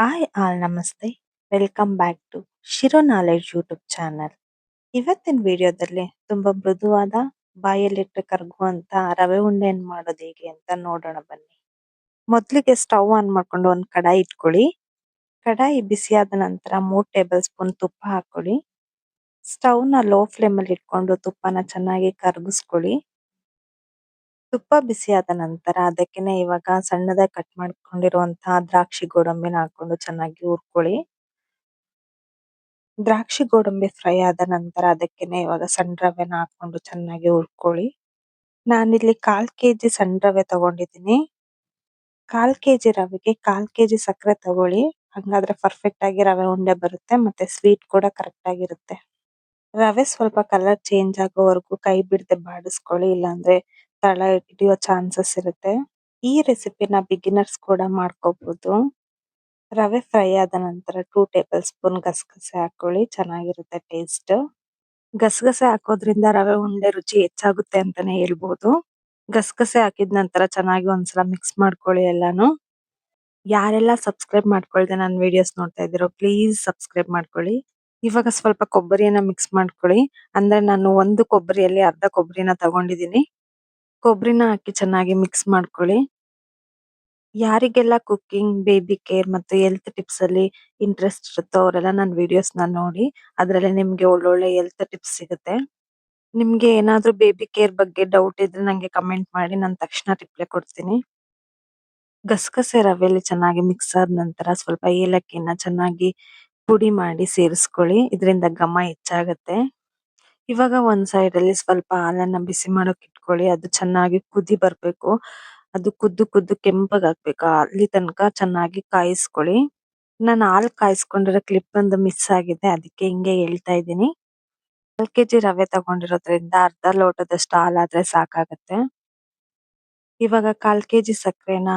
Hi all, ನಮಸ್ತೆ. Welcome back to Shiro knowledge YouTube channel. ಇವತ್ತಿನ ವಿಡಿಯೋದಲ್ಲಿ ತುಂಬಾ ಮೃದುವಾದ ಬಾಯಲ್ಲಿಟ್ಟು ಕರಗುವಂತ ರವೆ ಉಂಡೆಯನ್ನು ಮಾಡೋದು ಹೇಗೆ ಅಂತ ನೋಡೋಣ ಬನ್ನಿ. ಮೊದಲಿಗೆ ಸ್ಟವ್ ಆನ್ ಮಾಡ್ಕೊಂಡು ಒಂದು ಕಡಾಯಿ ಇಟ್ಕೊಳ್ಳಿ. ಕಡಾಯಿ ಬಿಸಿಯಾದ ನಂತರ ಮೂರು ಟೇಬಲ್ ಸ್ಪೂನ್ ತುಪ್ಪ ಹಾಕೊಳ್ಳಿ ಸ್ಟವ್ನ ಲೋ ಫ್ಲೇಮ್ ಅಲ್ಲಿ ಇಟ್ಕೊಂಡು ತುಪ್ಪನ ಚೆನ್ನಾಗಿ ಕರಗಿಸ್ಕೊಳ್ಳಿ. ತುಪ್ಪ ಬಿಸಿಯಾದ ನಂತರ ಅದಕ್ಕೆನೆ ಇವಾಗ ಸಣ್ಣದಾಗಿ ಕಟ್ ಮಾಡ್ಕೊಂಡಿರುವಂತಹ ದ್ರಾಕ್ಷಿ ಗೋಡಂಬಿನ ಹಾಕೊಂಡು ಚೆನ್ನಾಗಿ ಹುರ್ಕೊಳ್ಳಿ. ದ್ರಾಕ್ಷಿ ಗೋಡಂಬಿ ಫ್ರೈ ಆದ ನಂತರ ಅದಕ್ಕೆನೆ ಇವಾಗ ಸಣ್ಣ ರವೆನ ಹಾಕೊಂಡು ಚೆನ್ನಾಗಿ ಹುರ್ಕೊಳ್ಳಿ. ನಾನಿಲ್ಲಿ ಕಾಲ್ ಕೆಜಿ ಸಣ್ಣ ರವೆ ತಗೊಂಡಿದ್ದೀನಿ. ಕಾಲ್ ಕೆಜಿ ರವೆಗೆ ಕಾಲ್ ಕೆಜಿ ಸಕ್ಕರೆ ತಗೊಳ್ಳಿ. ಹಂಗಾದ್ರೆ ಪರ್ಫೆಕ್ಟ್ ಆಗಿ ರವೆ ಉಂಡೆ ಬರುತ್ತೆ ಮತ್ತೆ ಸ್ವೀಟ್ ಕೂಡ ಕರೆಕ್ಟ್ ಆಗಿರುತ್ತೆ. ರವೆ ಸ್ವಲ್ಪ ಕಲರ್ ಚೇಂಜ್ ಆಗೋವರೆಗೂ ಕೈ ಬಿಡದೆ ಬಾಡಿಸ್ಕೊಳ್ಳಿ, ಇಲ್ಲಾಂದ್ರೆ ತಳ ಹಿಡಿಯೋ ಚಾನ್ಸಸ್ ಇರುತ್ತೆ. ಈ ರೆಸಿಪಿನ ಬಿಗಿನರ್ಸ್ ಕೂಡ ಮಾಡ್ಕೋಬಹುದು ರವೆ ಫ್ರೈ ಆದ ನಂತರ ಟೂ ಟೇಬಲ್ ಸ್ಪೂನ್ ಗಸಗಸೆ ಹಾಕೊಳ್ಳಿ, ಚೆನ್ನಾಗಿರುತ್ತೆ ಟೇಸ್ಟ್ ಗಸಗಸೆ ಹಾಕೋದ್ರಿಂದ ರವೆ ಉಂಡೆ ರುಚಿ ಹೆಚ್ಚಾಗುತ್ತೆ ಅಂತಾನೆ ಹೇಳ್ಬಹುದು ಗಸಗಸೆ ಹಾಕಿದ ನಂತರ ಚೆನ್ನಾಗಿ ಒಂದ್ಸಲ ಮಿಕ್ಸ್ ಮಾಡ್ಕೊಳ್ಳಿ ಎಲ್ಲಾನು. ಯಾರೆಲ್ಲ ಸಬ್ಸ್ಕ್ರೈಬ್ ಮಾಡ್ಕೊಳ್ದೆ ನನ್ನ ವಿಡಿಯೋಸ್ ನೋಡ್ತಾ ಇದ್ದೀರೋ ಪ್ಲೀಸ್ ಸಬ್ಸ್ಕ್ರೈಬ್ ಮಾಡ್ಕೊಳ್ಳಿ. ಇವಾಗ ಸ್ವಲ್ಪ ಕೊಬ್ಬರಿಯನ್ನ ಮಿಕ್ಸ್ ಮಾಡ್ಕೊಳ್ಳಿ. ಅಂದ್ರೆ ನಾನು ಒಂದು ಕೊಬ್ಬರಿಯಲ್ಲಿ ಅರ್ಧ ಕೊಬ್ಬರಿನ ತಗೊಂಡಿದ್ದೀನಿ. ಕೊಬ್ಬರಿನ ಹಾಕಿ ಚೆನ್ನಾಗಿ ಮಿಕ್ಸ್ ಮಾಡ್ಕೊಳ್ಳಿ. ಯಾರಿಗೆಲ್ಲ ಕುಕಿಂಗ್ ಬೇಬಿ ಕೇರ್ ಮತ್ತು ಹೆಲ್ತ್ ಟಿಪ್ಸ್ ಅಲ್ಲಿ ಇಂಟ್ರೆಸ್ಟ್ ಇರುತ್ತೋ ಅವರೆಲ್ಲ ನನ್ನ ವಿಡಿಯೋಸ್ನ ನೋಡಿ. ಅದರಲ್ಲಿ ನಿಮಗೆ ಒಳ್ಳೊಳ್ಳೆ ಹೆಲ್ತ್ ಟಿಪ್ಸ್ ಸಿಗುತ್ತೆ. ನಿಮಗೆ ಏನಾದರೂ ಬೇಬಿ ಕೇರ್ ಬಗ್ಗೆ ಡೌಟ್ ಇದ್ರೆ ನನಗೆ ಕಮೆಂಟ್ ಮಾಡಿ, ನಾನು ತಕ್ಷಣ ರಿಪ್ಲೈ ಕೊಡ್ತೀನಿ. ಗಸಗಸೆ ರವೆಯಲ್ಲಿ ಚೆನ್ನಾಗಿ ಮಿಕ್ಸ್ ಆದ ನಂತರ ಸ್ವಲ್ಪ ಏಲಕ್ಕಿನ ಚೆನ್ನಾಗಿ ಪುಡಿ ಮಾಡಿ ಸೇರಿಸ್ಕೊಳ್ಳಿ. ಇದರಿಂದ ಘಮ ಹೆಚ್ಚಾಗುತ್ತೆ. ಇವಾಗ ಒಂದ್ ಸೈಡ್ ಅಲ್ಲಿ ಸ್ವಲ್ಪ ಹಾಲನ್ನ ಬಿಸಿ ಮಾಡೋಕೆ ಇಟ್ಕೊಳ್ಳಿ. ಅದು ಚೆನ್ನಾಗಿ ಕುದಿ ಬರ್ಬೇಕು. ಅದು ಕುದ್ದು ಕುದ್ದು ಕೆಂಪಗಾಗ್ಬೇಕು ಅಲ್ಲಿ ತನಕ ಚೆನ್ನಾಗಿ ಕಾಯಿಸ್ಕೊಳ್ಳಿ. ನಾನು ಹಾಲ್ ಕಾಯಿಸ್ಕೊಂಡಿರೋ ಕ್ಲಿಪ್ ಒಂದು ಮಿಸ್ ಆಗಿದೆ. ಅದಕ್ಕೆ ಹಿಂಗೆ ಹೇಳ್ತಾ ಇದ್ದೀನಿ. ಕಾಲ್ ಕೆಜಿ ರವೆ ತಗೊಂಡಿರೋದ್ರಿಂದ ಅರ್ಧ ಲೋಟದಷ್ಟು ಹಾಲಾದ್ರೆ ಸಾಕಾಗತ್ತೆ. ಇವಾಗ ಕಾಲ್ ಕೆಜಿ ಸಕ್ಕರೆನ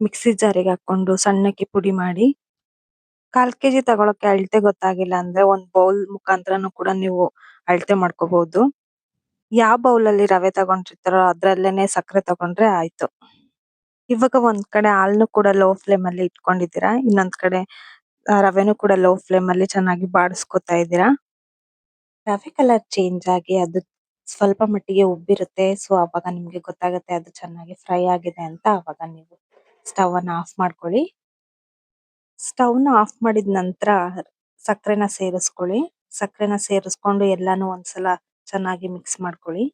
ಮಿಕ್ಸಿ ಜಾರಿಗೆ ಹಾಕೊಂಡು ಸಣ್ಣಕ್ಕೆ ಪುಡಿ ಮಾಡಿ ಕಾಲ್ ಕೆಜಿ ತಗೋಳಕ್ಕೆ ಅಳತೆ ಗೊತ್ತಾಗಿಲ್ಲ ಅಂದ್ರೆ ಒಂದ್ ಬೌಲ್ ಮುಖಾಂತರನು ಕೂಡ ನೀವು ಅಳತೆ ಮಾಡ್ಕೋಬಹುದು. ಯಾವ ಬೌಲ್ ಅಲ್ಲಿ ರವೆ ತಗೊಂಡಿರ್ತಾರೋ ಅದ್ರಲ್ಲೇನೆ ಸಕ್ಕರೆ ತಗೊಂಡ್ರೆ ಆಯ್ತು. ಇವಾಗ ಒಂದ್ ಕಡೆ ಹಾಲ್ನು ಕೂಡ ಲೋ ಫ್ಲೇಮ್ ಅಲ್ಲಿ ಇಟ್ಕೊಂಡಿದ್ದೀರಾ, ಇನ್ನೊಂದ್ ಕಡೆ ರವೆನು ಕೂಡ ಲೋ ಫ್ಲೇಮ್ ಅಲ್ಲಿ ಚೆನ್ನಾಗಿ ಬಾಡಿಸ್ಕೊತಾ ಇದ್ದೀರಾ? ರವೆ ಕಲರ್ ಚೇಂಜ್ ಆಗಿ ಅದು ಸ್ವಲ್ಪ ಮಟ್ಟಿಗೆ ಉಬ್ಬಿರುತ್ತೆ ಸೊ ಅವಾಗ ನಿಮಗೆ ಗೊತ್ತಾಗುತ್ತೆ ಅದು ಚೆನ್ನಾಗಿ ಫ್ರೈ ಆಗಿದೆ ಅಂತ ಅವಾಗ ನೀವು ಸ್ಟವ್ ಅನ್ನ ಆಫ್ ಮಾಡ್ಕೊಳ್ಳಿ. ಸ್ಟವ್ನ ಆಫ್ ಮಾಡಿದ ನಂತರ ಸಕ್ಕರೆನ ಸೇರಿಸ್ಕೊಳ್ಳಿ. ಸಕ್ಕರೆನ ಸೇರಿಸ್ಕೊಂಡು ಎಲ್ಲಾನು ಒಂದ್ಸಲ ಚೆನ್ನಾಗಿ ಮಿಕ್ಸ್ ಮಾಡ್ಕೊಳ್ಳಿ.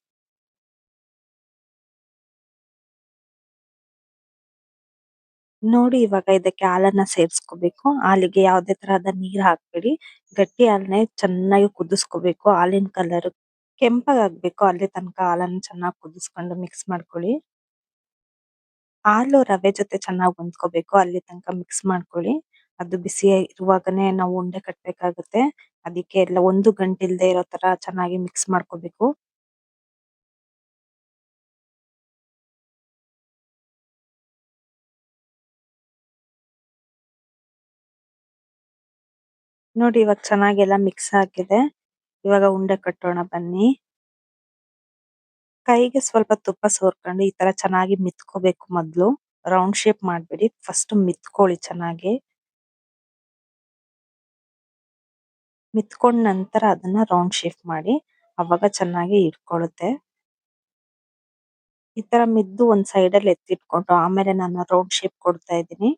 ನೋಡಿ ಇವಾಗ ಇದಕ್ಕೆ ಹಾಲನ್ನ ಸೇರಿಸ್ಕೋಬೇಕು. ಹಾಲಿಗೆ ಯಾವುದೇ ತರಹದ ನೀರ್ ಹಾಕ್ಬೇಡಿ. ಗಟ್ಟಿ ಹಾಲನ್ನೇ ಚೆನ್ನಾಗಿ ಕುದಿಸ್ಕೋಬೇಕು. ಹಾಲಿನ ಕಲರ್ ಕೆಂಪಗಾಗ್ಬೇಕು ಅಲ್ಲಿ ತನಕ ಹಾಲನ್ನ ಚೆನ್ನಾಗಿ ಕುದಿಸ್ಕೊಂಡು ಮಿಕ್ಸ್ ಮಾಡ್ಕೊಳ್ಳಿ. ಹಾಲು ರವೆ ಜೊತೆ ಚೆನ್ನಾಗಿ ಹೊಂದ್ಕೋಬೇಕು. ಅಲ್ಲಿ ತನಕ ಮಿಕ್ಸ್ ಮಾಡ್ಕೊಳ್ಳಿ. ಅದು ಬಿಸಿ ಇರುವಾಗನೇ ನಾವು ಉಂಡೆ ಕಟ್ಟಬೇಕಾಗುತ್ತೆ ಅದಕ್ಕೆ ಎಲ್ಲ ಒಂದು ಗಂಟು ಇಲ್ಲದೆ ಇರೋ ತರ ಚೆನ್ನಾಗಿ ಮಿಕ್ಸ್ ಮಾಡ್ಕೋಬೇಕು. ನೋಡಿ, ಇವಾಗ ಚೆನ್ನಾಗಿ ಎಲ್ಲ ಮಿಕ್ಸ್ ಆಗಿದೆ. ಇವಾಗ ಉಂಡೆ ಕಟ್ಟೋಣ ಬನ್ನಿ. ಕೈಗೆ ಸ್ವಲ್ಪ ತುಪ್ಪ ಸೋರ್ಕೊಂಡು ಈ ತರ ಚೆನ್ನಾಗಿ ಮಿತ್ಕೋಬೇಕು ಮೊದ್ಲು. ರೌಂಡ್ ಶೇಪ್ ಮಾಡ್ಬೇಡಿ. ಫಸ್ಟ್ ಮಿತ್ಕೊಳ್ಳಿ ಚೆನ್ನಾಗಿ. ಮಿತ್ಕೊಂಡ್ ನಂತರ ಅದನ್ನ ರೌಂಡ್ ಶೇಪ್ ಮಾಡಿ ಅವಾಗ ಚೆನ್ನಾಗಿ ಇಟ್ಕೊಳ್ಳುತ್ತೆ ಈ ತರ ಮಿದ್ದು ಒಂದ್ ಸೈಡ್ ಅಲ್ಲಿ ಎತ್ತಿಟ್ಕೊಂಡು ಆಮೇಲೆ ನಾನು ರೌಂಡ್ ಶೇಪ್ ಕೊಡ್ತಾ ಇದ್ದೀನಿ.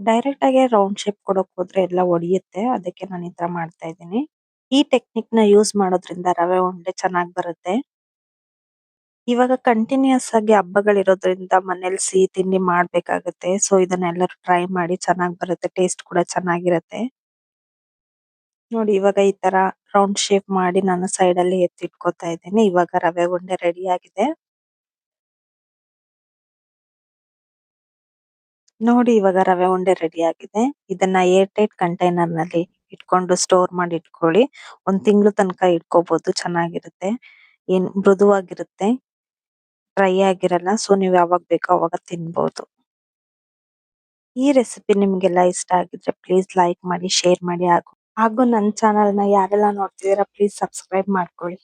ಡೈರೆಕ್ಟ್ ಆಗಿ ರೌಂಡ್ ಶೇಪ್ ಕೊಡಕ್ ಹೋದ್ರೆ ಎಲ್ಲ ಒಡೆಯುತ್ತೆ, ಅದಕ್ಕೆ ನಾನು ಈ ತರ ಮಾಡ್ತಾ ಇದ್ದೀನಿ. ಈ ಟೆಕ್ನಿಕ್ನ ಯೂಸ್ ಮಾಡೋದ್ರಿಂದ ರವೆ ಉಂಡೆ ಚೆನ್ನಾಗಿ ಬರುತ್ತೆ. ಇವಾಗ ಕಂಟಿನ್ಯೂಸ್ ಆಗಿ ಹಬ್ಬಗಳಿರೋದ್ರಿಂದ ಮನೇಲಿ ಸಿಹಿ ತಿಂಡಿ ಮಾಡ್ಬೇಕಾಗುತ್ತೆ ಸೊ ಇದನ್ನೆಲ್ಲರೂ ಟ್ರೈ ಮಾಡಿ ಚೆನ್ನಾಗಿ ಬರುತ್ತೆ ಟೇಸ್ಟ್ ಕೂಡ ಚೆನ್ನಾಗಿರುತ್ತೆ. ನೋಡಿ ಇವಾಗ ಈ ತರ ರೌಂಡ್ ಶೇಪ್ ಮಾಡಿ ನಾನು ಸೈಡ್ ಅಲ್ಲಿ ಎತ್ತಿ ಇಟ್ಕೋತಾ ಇದ್ದೀನಿ. ಇವಾಗ ರವೆ ಉಂಡೆ ರೆಡಿ ಆಗಿದೆ. ನೋಡಿ ಇವಾಗ ರವೆ ಉಂಡೆ ರೆಡಿ ಆಗಿದೆ. ಇದನ್ನ ಏರ್ ಟೈಟ್ ಕಂಟೈನರ್ನಲ್ಲಿ ಇಟ್ಕೊಂಡು ಸ್ಟೋರ್ ಮಾಡಿ ಇಟ್ಕೊಳ್ಳಿ. ಒಂದ್ ತಿಂಗಳು ತನಕ ಇಟ್ಕೋಬಹುದು ಚೆನ್ನಾಗಿರುತ್ತೆ. ಏನ್ ಮೃದುವಾಗಿರುತ್ತೆ ಡ್ರೈ ಆಗಿರಲ್ಲ ಸೊ ನೀವು ಯಾವಾಗ ಬೇಕೋ ಅವಾಗ ತಿನ್ಬಹುದು ಈ ರೆಸಿಪಿ ನಿಮ್ಗೆಲ್ಲ ಇಷ್ಟ ಆಗಿದ್ರೆ ಪ್ಲೀಸ್ ಲೈಕ್ ಮಾಡಿ ಶೇರ್ ಮಾಡಿ ಹಾಗೂ ಹಾಗೂ ನನ್ನ ಚಾನೆಲ್ನ ಯಾರೆಲ್ಲ ನೋಡ್ತಿದ್ದೀರಾ ಪ್ಲೀಸ್ ಸಬ್ಸ್ಕ್ರೈಬ್ ಮಾಡ್ಕೊಳ್ಳಿ.